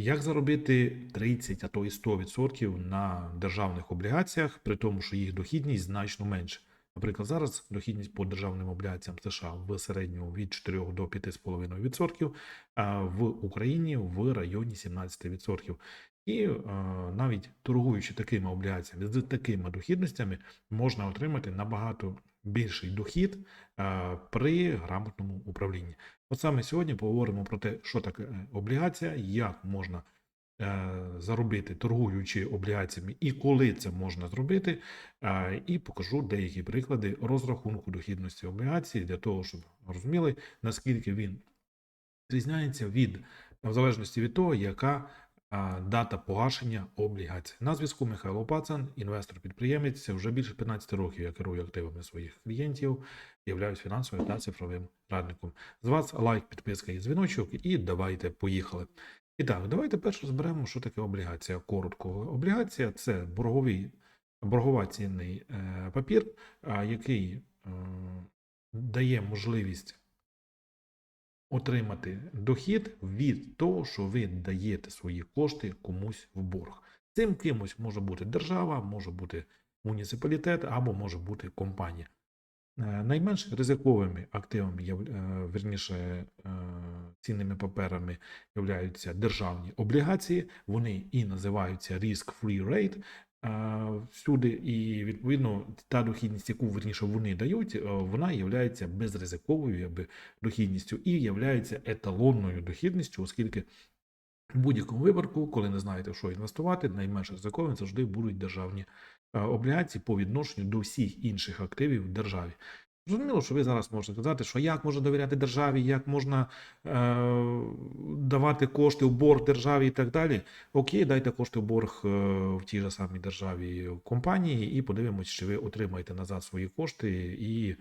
Як заробити 30, а то і 100% на державних облігаціях, при тому, що їх дохідність значно менше? Наприклад, зараз дохідність по державним облігаціям США в середньому від 4 до 5,5%, а в Україні в районі 17%. І е, навіть торгуючи такими облігаціями з такими дохідностями, можна отримати набагато більший дохід е, при грамотному управлінні. От саме сьогодні поговоримо про те, що таке е, облігація, як можна е, заробити торгуючи облігаціями і коли це можна зробити. Е, і покажу деякі приклади розрахунку дохідності облігації для того, щоб розуміли, наскільки він відрізняється від в залежності від того, яка дата погашення облігацій. На зв'язку Михайло Пацан, інвестор-підприємець. Вже більше 15 років я керую активами своїх клієнтів, являюсь фінансовим та цифровим радником. З вас лайк, підписка і дзвіночок, і давайте поїхали. І так, давайте перше розберемо, що таке облігація. Коротко. Облігація це борговий, боргова цінний е, папір, який е, дає можливість отримати дохід від того, що ви даєте свої кошти комусь в борг. Цим кимось може бути держава, може бути муніципалітет або може бути компанія. Е, Найменш ризиковими активами, е, верніше е, цінними паперами являються державні облігації. Вони і називаються risk-free rate. Всюди, і відповідно та дохідність, яку верніше вони дають, е, вона є безризиковою дохідністю і є еталонною дохідністю, оскільки в будь-якому випадку, коли не знаєте, що інвестувати, найменш ризиковим завжди будуть державні е, облігації по відношенню до всіх інших активів в державі. Зрозуміло, що ви зараз можете сказати, що як можна довіряти державі, як можна е, давати кошти в борг державі і так далі. Окей, дайте кошти в борг е, в тій же самій державі компанії, і подивимось, чи ви отримаєте назад свої кошти і е,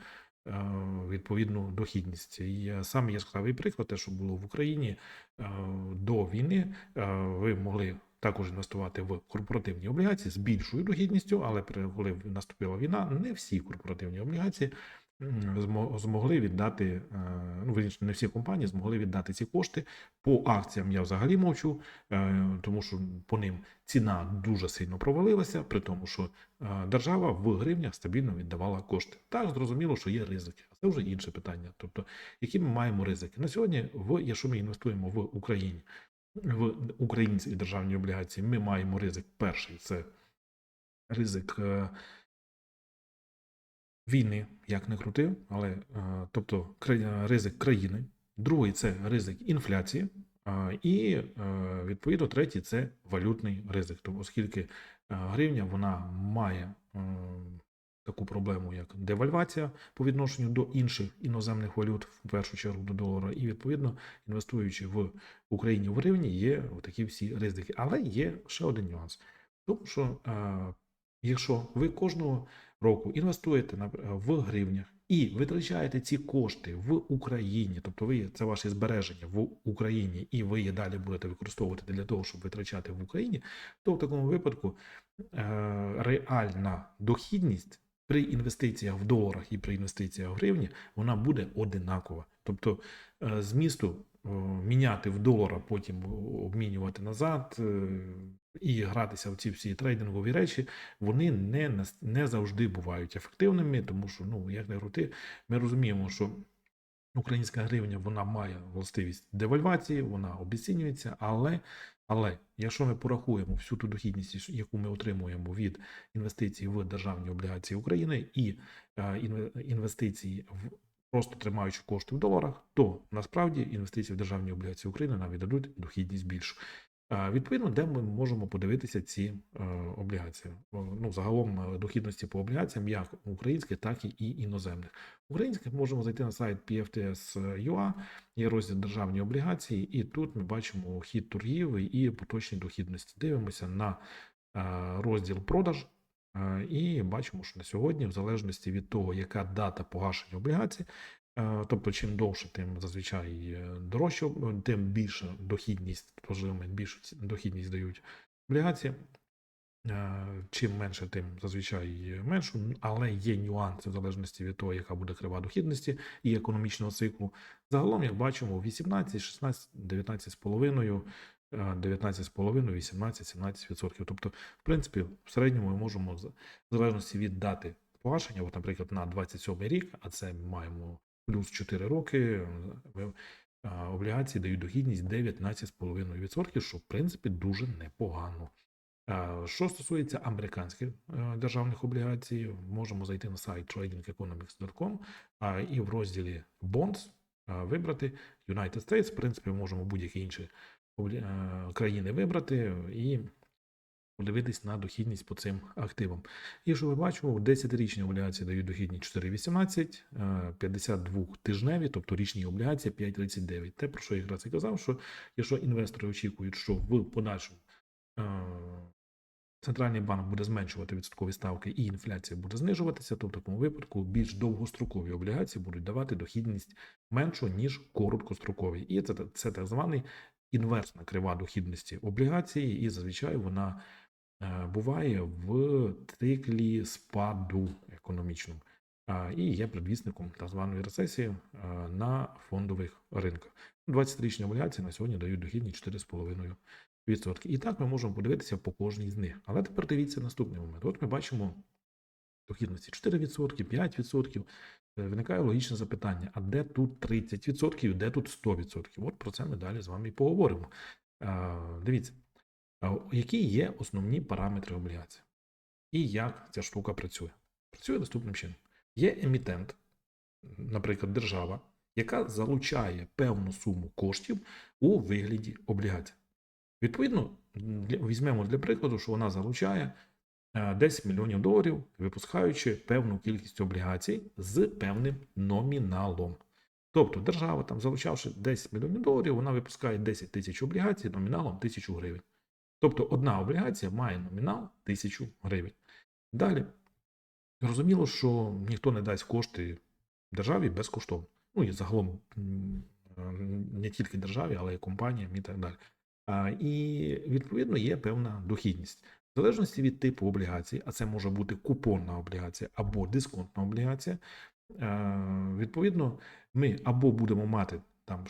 відповідну дохідність. І саме яскравий приклад, те, що було в Україні е, до війни, е, ви могли також інвестувати в корпоративні облігації з більшою дохідністю, але коли наступила війна, не всі корпоративні облігації змогли віддати, е, ну, вірніше, не всі компанії змогли віддати ці кошти. По акціям я взагалі мовчу, е, тому що по ним ціна дуже сильно провалилася, при тому, що е, держава в гривнях стабільно віддавала кошти. Так, зрозуміло, що є ризики. А це вже інше питання. Тобто, які ми маємо ризики? На сьогодні, в, якщо ми інвестуємо в Україні, в українські державні облігації, ми маємо ризик перший це ризик війни, як не крути, але е, тобто ризик країни. Другий це ризик інфляції. І е, відповідно третій це валютний ризик. Тому оскільки е, гривня вона має е, таку проблему, як девальвація по відношенню до інших іноземних валют, в першу чергу до долара, і відповідно інвестуючи в Україні в гривні, є такі всі ризики. Але є ще один нюанс. Тому що е, якщо ви кожного року інвестуєте на- в гривнях і витрачаєте ці кошти в Україні, тобто ви це ваші збереження в Україні, і ви їх далі будете використовувати для того, щоб витрачати в Україні, то в такому випадку е, реальна дохідність при інвестиціях в доларах і при інвестиціях в гривні вона буде одинакова. Тобто е, змісту е, міняти в долара, потім обмінювати назад е, і гратися в ці всі трейдингові речі, вони не, не завжди бувають ефективними, тому що, ну, як не крути, ми розуміємо, що українська гривня вона має властивість девальвації, вона обесцінюється, але, але якщо ми порахуємо всю ту дохідність, яку ми отримуємо від інвестицій в державні облігації України і е, інвестиції в просто тримаючи кошти в доларах, то насправді інвестиції в державні облігації України нам віддадуть дохідність більшу. Відповідно, де ми можемо подивитися ці е, облігації? Ну, загалом е, дохідності по облігаціям, як українських, так і іноземних. Українських можемо зайти на сайт PFTS.ua, є розділ державні облігації, і тут ми бачимо хід торгів і поточні дохідності. Дивимося на е, розділ продаж. Е, І бачимо, що на сьогодні, в залежності від того, яка дата погашення облігацій, Е, Тобто, чим довше, тим зазвичай е, дорожче, тим більша дохідність, тож більшу дохідність дають облігації. Чим менше, тим зазвичай меншу, але є нюанси в залежності від того, яка буде крива дохідності і економічного циклу. Загалом, як бачимо, 18, 16, 19,5 е, 19,5, 18, 17%. Тобто, в принципі, в середньому ми можемо, в залежності від дати погашення, от, наприклад, на 27 рік, а це ми маємо плюс 4 роки, е, облігації дають дохідність 19,5%, що, в принципі, дуже непогано. Що стосується американських е, державних облігацій, можемо зайти на сайт tradingeconomics.com а, і в розділі Bonds вибрати United States. В принципі, можемо будь-які інші країни вибрати і подивитись на дохідність по цим активам. І що ми бачимо, 10-річні облігації дають дохідність 4,18, е, 52-тижневі, тобто річні облігації 5,39. Те, про що я якраз і казав, що якщо інвестори очікують, що в подальшому е, Центральний банк буде зменшувати відсоткові ставки і інфляція буде знижуватися, то в такому випадку більш довгострокові облігації будуть давати дохідність меншу, ніж короткострокові. І це, це так званий інверсна крива дохідності облігації, і зазвичай вона е, буває в циклі спаду економічному. І є предвісником так званої рецесії е, на фондових ринках. 20-річні облігації на сьогодні дають дохідність 4,5%. Відсотки. І так ми можемо подивитися по кожній з них. Але тепер дивіться наступний момент. От ми бачимо дохідності 4%, 5%. Е, Виникає логічне запитання: а де тут 30%, де тут 100%? От про це ми далі з вами і поговоримо. Дивіться, які є основні параметри облігацій, і як ця штука працює. Працює наступним чином: є емітент, наприклад, держава, яка залучає певну суму коштів у вигляді облігацій. Відповідно, візьмемо для прикладу, що вона залучає 10 мільйонів доларів, випускаючи певну кількість облігацій з певним номіналом. Тобто держава, там, залучавши 10 мільйонів доларів, вона випускає 10 тисяч облігацій номіналом 1000 гривень. Тобто одна облігація має номінал 1000 гривень. Далі, зрозуміло, що ніхто не дасть кошти державі безкоштовно. Ну і загалом е, не тільки державі, але й компаніям і так далі. І відповідно є певна дохідність. В залежності від типу облігацій, а це може бути купонна облігація або дисконтна облігація. е, Відповідно, ми або будемо мати там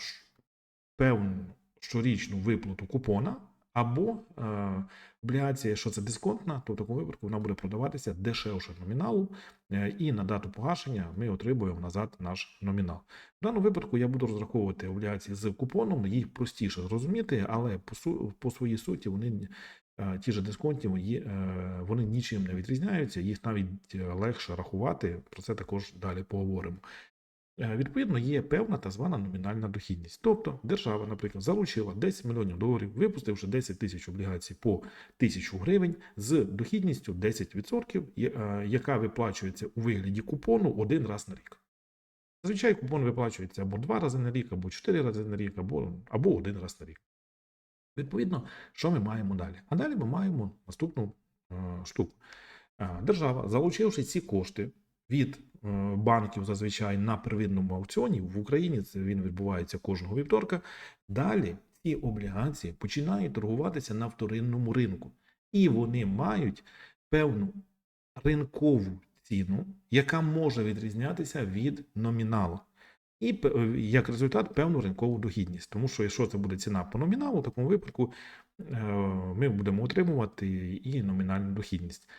певну щорічну виплату купона, або е, облігація, що це дисконтна, то в такому випадку вона буде продаватися дешевше номіналу, е, і на дату погашення ми отримуємо назад наш номінал. В даному випадку я буду розраховувати облігації з купоном, їх простіше зрозуміти, але по, по своїй суті вони ті ж дисконтні, є, е, вони нічим не відрізняються, їх навіть е, легше рахувати. Про це також далі поговоримо. Е, Відповідно, є певна та звана номінальна дохідність. Тобто держава, наприклад, залучила 10 мільйонів доларів, випустивши 10 тисяч облігацій по 1000 гривень з дохідністю 10%, е, яка виплачується у вигляді купону один раз на рік. Зазвичай купон виплачується або два рази на рік, або чотири рази на рік, або, або один раз на рік. Відповідно, що ми маємо далі? А далі ми маємо наступну е, штуку. Е, Держава, залучивши ці кошти від е, банків зазвичай на первинному аукціоні, в Україні це він відбувається кожного вівторка. Далі ці облігації починають торгуватися на вторинному ринку, і вони мають певну ринкову ціну, яка може відрізнятися від номіналу. І е, як результат певну ринкову дохідність. Тому що якщо це буде ціна по номіналу, в такому випадку е, ми будемо отримувати і номінальну дохідність.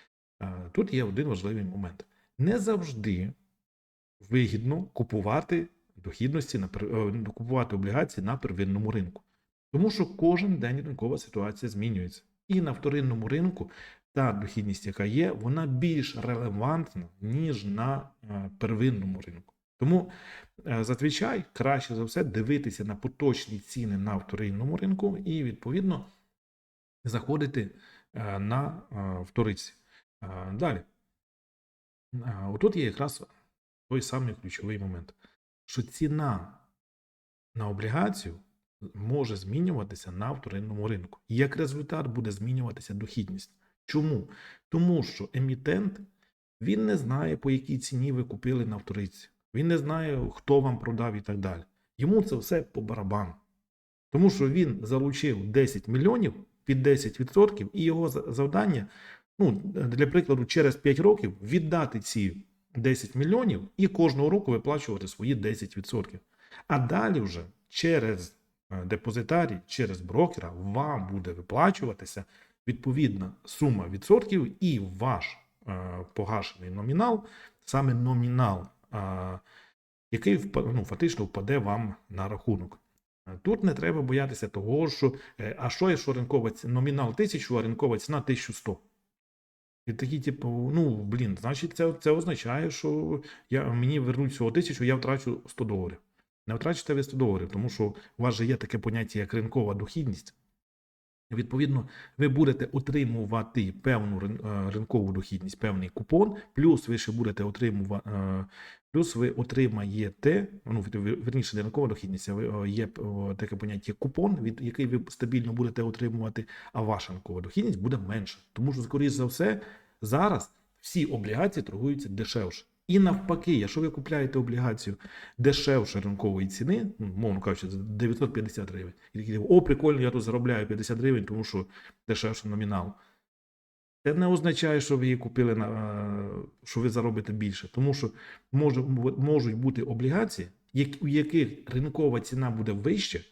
Е, Тут є один важливий момент. Не завжди вигідно купувати дохідності на е, купувати облігації на первинному ринку. Тому що кожен день ринкова ситуація змінюється. І на вторинному ринку та дохідність, яка є, вона більш релевантна, ніж на первинному ринку. Тому е, зазвичай краще за все дивитися на поточні ціни на вторинному ринку і, відповідно, заходити е, на е, вториці. Далі. Отут є якраз той самий ключовий момент, що ціна на облігацію може змінюватися на вторинному ринку. Як результат буде змінюватися дохідність. Чому? Тому що емітент він не знає, по якій ціні ви купили на вториці. Він не знає, хто вам продав і так далі. Йому це все по барабану. Тому що він залучив 10 мільйонів під 10%, і його завдання, ну, для прикладу, через 5 років віддати ці 10 мільйонів і кожного року виплачувати свої 10%. А далі вже через е, депозитарій через брокера, вам буде виплачуватися відповідна сума відсотків і ваш е, погашений номінал, саме номінал, який ну, фактично впаде вам на рахунок. Е, Тут не треба боятися того, що е, а що якщо ринкова ці- номінал 1000, а ринкова ціна 1100. І такі, типу, ну блін, значить, це, це означає, що я, мені вернуть всього 1000, я втрачу 100 доларів. Не втрачите ви 100 доларів, тому що у вас же є таке поняття, як ринкова дохідність. Відповідно, ви будете отримувати певну е, ринкову дохідність, певний купон, плюс ви ще будете отримувати, плюс ви отримаєте, ну вірніше, не ринкова дохідність, а е, є е, таке поняття купон, від який ви стабільно будете отримувати, а ваша ринкова дохідність буде менша. Тому що, скоріш за все, зараз всі облігації торгуються дешевше. І навпаки, якщо ви купляєте облігацію дешевше ринкової ціни, ну, мовно кажучи, за 950 гривень, і такі, о, прикольно, я тут заробляю 50 гривень, тому що дешевше номінал. Це не означає, що ви її купили на е, що ви заробите більше, тому що можуть бути облігації, у яких ринкова ціна буде вище,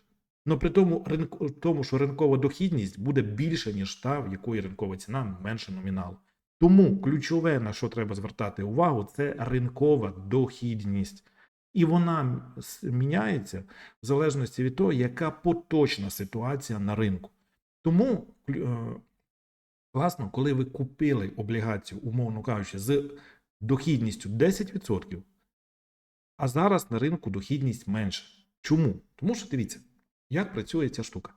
але при тому, ринку, тому, що ринкова дохідність буде більше, ніж та, в якої ринкова ціна менше номіналу. Тому ключове, на що треба звертати увагу, це ринкова дохідність. І вона міняється в залежності від того, яка поточна ситуація на ринку. Тому е, класно, коли ви купили облігацію, умовно кажучи, з дохідністю 10%, а зараз на ринку дохідність менше. Чому? Тому що дивіться, як працює ця штука.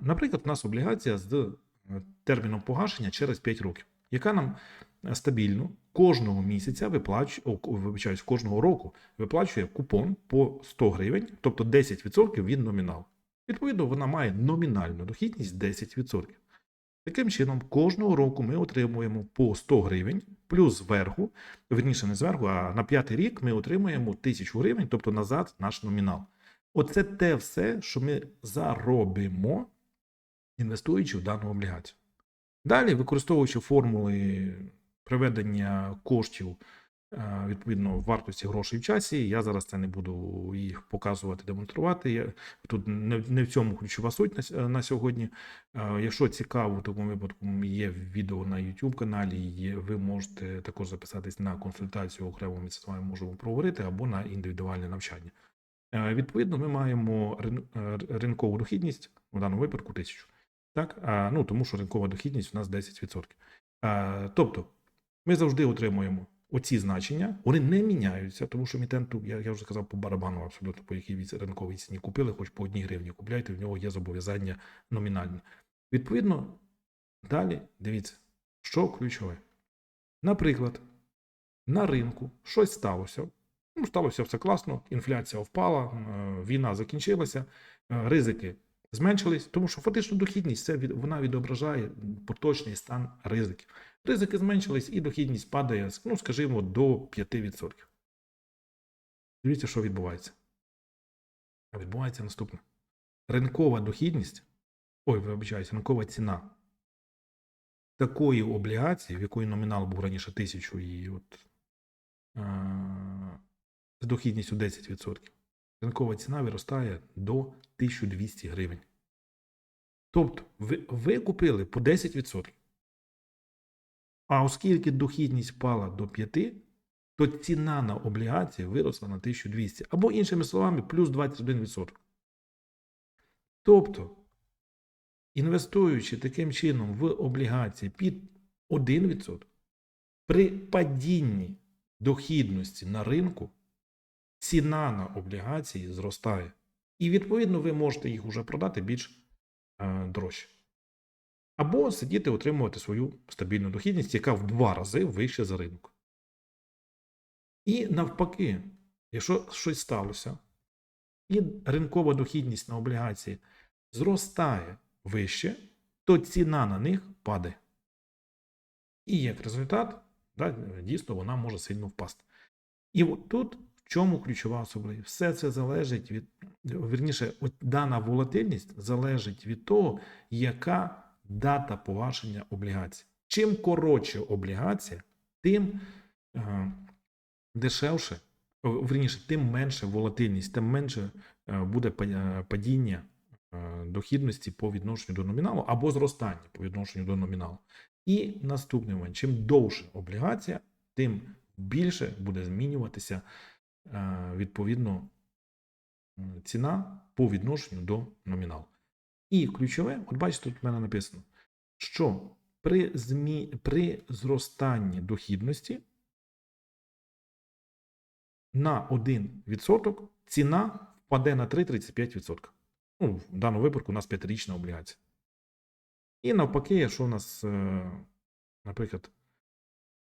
Наприклад, у нас облігація з е, терміном погашення через 5 років, яка нам е, стабільно кожного місяця виплачує, вибачаюсь, кожного року виплачує купон по 100 гривень, тобто 10% від номіналу. Відповідно, вона має номінальну дохідність 10%. Таким чином, кожного року ми отримуємо по 100 гривень, плюс зверху, верніше не зверху, а на п'ятий рік ми отримуємо 1000 гривень, тобто назад наш номінал. Оце те все, що ми заробимо, інвестуючи в дану облігацію. Далі, використовуючи формули приведення коштів е, відповідно вартості грошей в часі, я зараз це не буду їх показувати, демонструвати. Я, тут не, в- цьому ключова суть на, на сьогодні. Е, Якщо цікаво, в такому випадку є відео на YouTube каналі, ви можете також записатись на консультацію окремо ми з вами можемо проговорити або на індивідуальне навчання. Е, Відповідно, ми маємо е, ринкову дохідність в даному випадку 1000. Так? А, ну, тому що ринкова дохідність у нас 10%. А, тобто, ми завжди отримуємо оці значення, вони не міняються, тому що емітенту, я, я вже сказав, по барабану абсолютно, по якій ринковій ціні купили, хоч по одній гривні купляйте, в нього є зобов'язання номінальне. Відповідно, далі дивіться, що ключове. Наприклад, на ринку щось сталося. Ну, сталося все класно, інфляція впала, е, війна закінчилася, е, ризики зменшились, тому що фактично дохідність це від, вона відображає поточний стан ризиків. Ризики зменшились і дохідність падає, ну, скажімо, до 5%. Дивіться, що відбувається. А відбувається наступне. Ринкова дохідність, ой, вибачаюсь, ринкова ціна такої облігації, в якої номінал був раніше 1000 і от з дохідністю 10%, ринкова ціна виростає до 1200 гривень. Тобто, ви, ви купили по 10%. А оскільки дохідність впала до 5, то ціна на облігації виросла на 1200. Або, іншими словами, плюс 21%. Тобто, інвестуючи таким чином в облігації під 1%, при падінні дохідності на ринку ціна на облігації зростає. І, відповідно, ви можете їх вже продати більш е, дорожче. Або сидіти отримувати свою стабільну дохідність, яка в два рази вища за ринок. І навпаки, якщо щось сталося, і ринкова дохідність на облігації зростає вище, то ціна на них падає. І як результат, да, дійсно, вона може сильно впасти. І от тут чому ключова особливість? Все це залежить від, вірніше, от дана волатильність залежить від того, яка дата погашення облігацій. Чим коротше облігація, тим е, дешевше, вірніше, тим менше волатильність, тим менше е, буде е, падіння е, дохідності по відношенню до номіналу або зростання по відношенню до номіналу. І наступний момент: чим довше облігація, тим більше буде змінюватися відповідно ціна по відношенню до номіналу. І ключове, от бачите, тут в мене написано, що при, змі... при зростанні дохідності на 1% ціна впаде на 3,35%. Ну, в даному випадку у нас 5-річна облігація. І навпаки, якщо у нас, е, наприклад,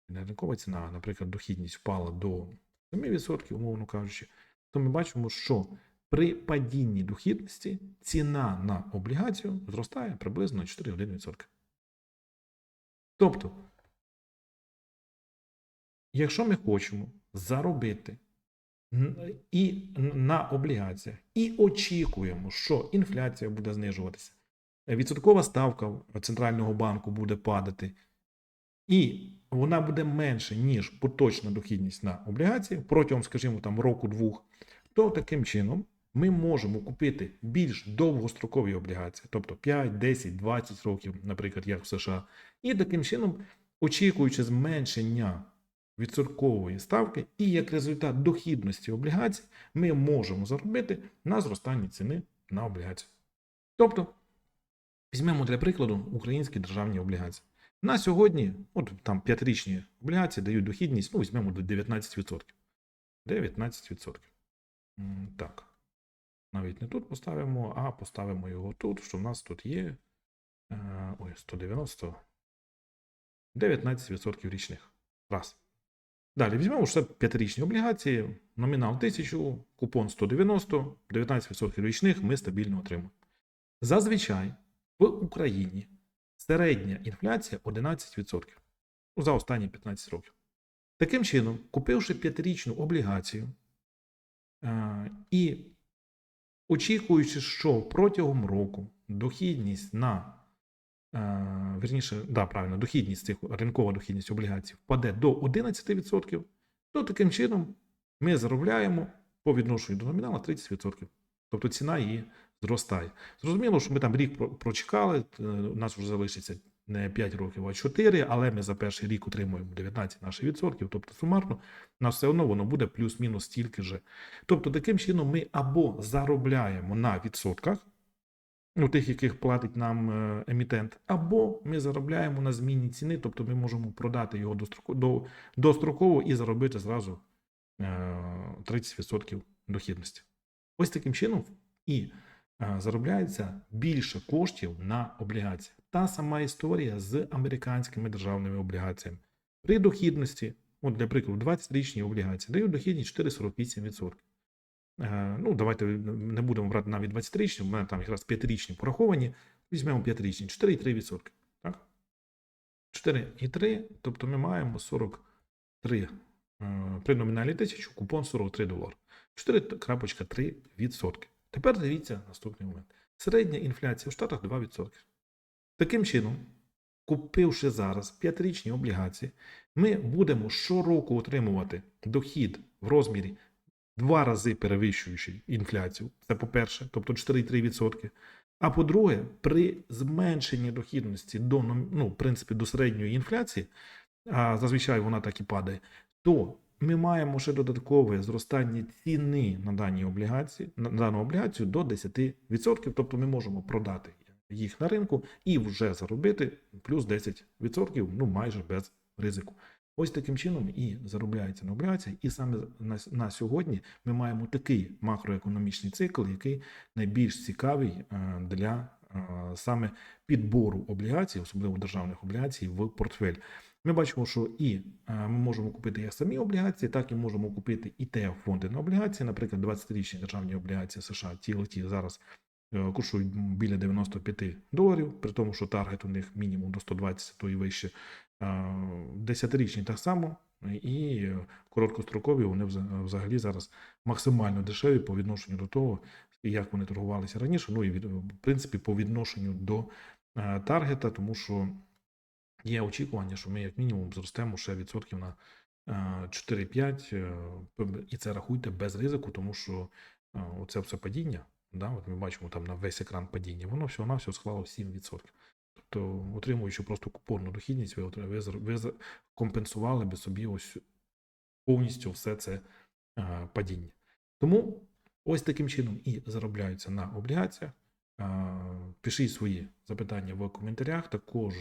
не ринкова ціна, наприклад, дохідність впала до 7%, умовно кажучи, то ми бачимо, що при падінні дохідності ціна на облігацію зростає приблизно на 4,1%. Тобто, якщо ми хочемо заробити і на облігаціях, і очікуємо, що інфляція буде знижуватися, відсоткова ставка центрального банку буде падати, і вона буде менше, ніж поточна дохідність на облігації протягом, скажімо, там року-двох, то таким чином ми можемо купити більш довгострокові облігації, тобто 5, 10, 20 років, наприклад, як в США, і таким чином, очікуючи зменшення відсоткової ставки, і як результат дохідності облігацій, ми можемо заробити на зростанні ціни на облігації. Тобто, візьмемо для прикладу українські державні облігації. На сьогодні, от там п'ятирічні облігації дають дохідність, ну, візьмемо до 19%. 19%. Так. Навіть не тут поставимо, а поставимо його тут, що в нас тут є. е, Ой, 190. 19% річних. Раз. Далі візьмемо ще п'ятирічні облігації, номінал 1000, купон 190, 19% річних ми стабільно отримуємо. Зазвичай в Україні середня інфляція 11% ну, за останні 15 років. Таким чином, купивши п'ятирічну облігацію е, і очікуючи, що протягом року дохідність на е, вірніше, да, правильно, дохідність цих ринкова дохідність облігацій впаде до 11%, то таким чином ми заробляємо по відношенню до номінала 30%. Тобто ціна її зростає. Зрозуміло, що ми там рік прочекали, е, у нас вже залишиться не 5 років, а 4, але ми за перший рік отримуємо 19 наших відсотків, тобто сумарно, у нас все одно воно буде плюс-мінус стільки же. Тобто, таким чином ми або заробляємо на відсотках, ну, тих, яких платить нам е, емітент, або ми заробляємо на зміні ціни, тобто ми можемо продати його достроко- до, достроково і заробити зразу е, 30% дохідності. Ось таким чином і е, заробляється більше коштів на облігації. Та сама історія з американськими державними облігаціями. При дохідності, от для прикладу, 20-річні облігації дають дохідність 4,48%. Е, Ну, давайте не будемо брати навіть 20-річні, у мене там якраз 5-річні пораховані. Візьмемо 5-річні, 4,3%. Так? 4,3, тобто ми маємо 43 е, при номіналі 1000, купон 43 долари. 4,3%. Тепер дивіться наступний момент. Середня інфляція в Штатах 2%. Таким чином, купивши зараз 5-річні облігації, ми будемо щороку отримувати дохід в розмірі два рази перевищуючи інфляцію. Це по-перше, тобто 4,3%. А по-друге, при зменшенні дохідності до ну, в принципі, до середньої інфляції, а зазвичай вона так і падає, то ми маємо ще додаткове зростання ціни на дані облігації, на дану облігацію до 10%. Тобто ми можемо продати їх на ринку і вже заробити плюс 10%, ну майже без ризику. Ось таким чином і заробляється на облігаціях. І саме на, на сьогодні ми маємо такий макроекономічний цикл, який найбільш цікавий е, для е, саме підбору облігацій, особливо державних облігацій, в портфель. Ми бачимо, що і е, ми можемо купити як самі облігації, так і можемо купити ETF фонди на облігації. Наприклад, 20-річні державні облігації США TLT зараз е, коштують біля 95 доларів, при тому, що таргет у них мінімум до 120, то і вище. Е, 10-річні так само, і короткострокові вони взагалі зараз максимально дешеві по відношенню до того, як вони торгувалися раніше. Ну і в принципі по відношенню до таргета, тому що є очікування, що ми як мінімум зростемо ще відсотків на е, 4-5, е, і це рахуйте без ризику, тому що а, оце все падіння, да, от ми бачимо там на весь екран падіння, воно всього на всього склало 7%. Тобто, отримуючи просто купонну дохідність, ви, ви, ви компенсували би собі ось повністю все це а, падіння. Тому ось таким чином і заробляються на облігаціях. А, Пишіть свої запитання в коментарях. Також,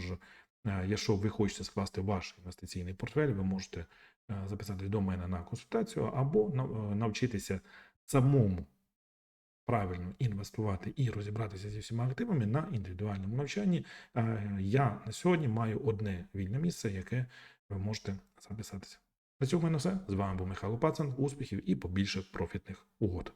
якщо ви хочете скласти ваш інвестиційний портфель, ви можете а, записати до мене на консультацію або е, навчитися самому правильно інвестувати і розібратися зі всіма активами на індивідуальному навчанні. Е, Я на сьогодні маю одне вільне місце, яке ви можете записатися. На цьому в мене все. З вами був Михайло Пацан. Успіхів і побільше профітних угод.